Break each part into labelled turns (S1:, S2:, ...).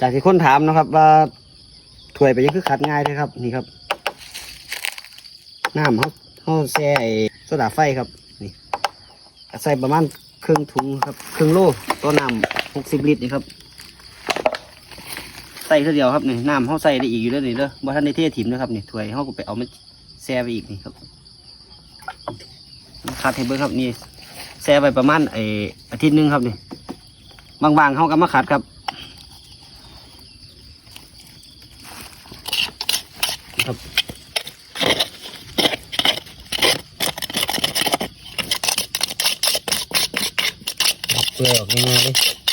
S1: จากที่คนถามนะครับ ว่าถ้วยไปยังคือขัดง่ายเลยครับ นี่ครับน้ำเขาเขาแช่ไอโซดาไฟครับ นี่ใส่ประมาณครึ่งถุงครับครึ่งโลตัวน้ำหกสิบลิตรนี่ครับใส่เท่าเดียวครับนี่น้ำเขาใส่ได้อีกอยู่แล้วนี่เด้อบ่ท่านในเทถิ่มนะครับนี่ถ้วยเขาก็ไปเอามาแช่ไปอีกนี่ครับคัดให้เบิ่งครับนี่แช่ไปประมาณไออาทิตย์หนึงครับนี่บางๆเขาก็มาขัดครับ ครับเปลือกง่ายๆ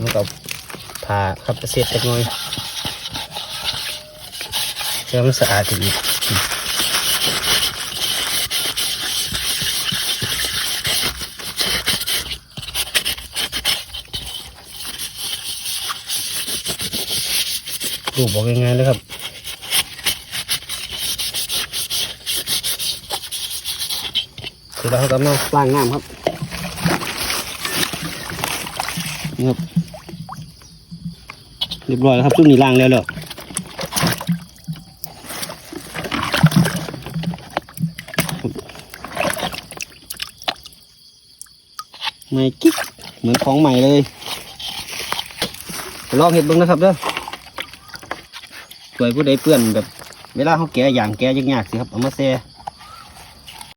S1: เลยแล้วก็ผ่าครับเสร็จจักน่อยเพื่อมันสะอาดอีกรูปบอกง่ายๆเลยครับเสร็จแล้วเราก็มาล้างน้ำครับนี่ครับ เรียบร้อยแล้วครับซุ่มนี้ล้างแล้วแล้วไม่กิ๊กเหมือนของใหม่เลยลองเห็ดบ้างนะครับเด้อสวยผู้ใดเปื้อนแบบ เวลาเขาแกะอย่างแกะยากๆสิครับเอามาแซ่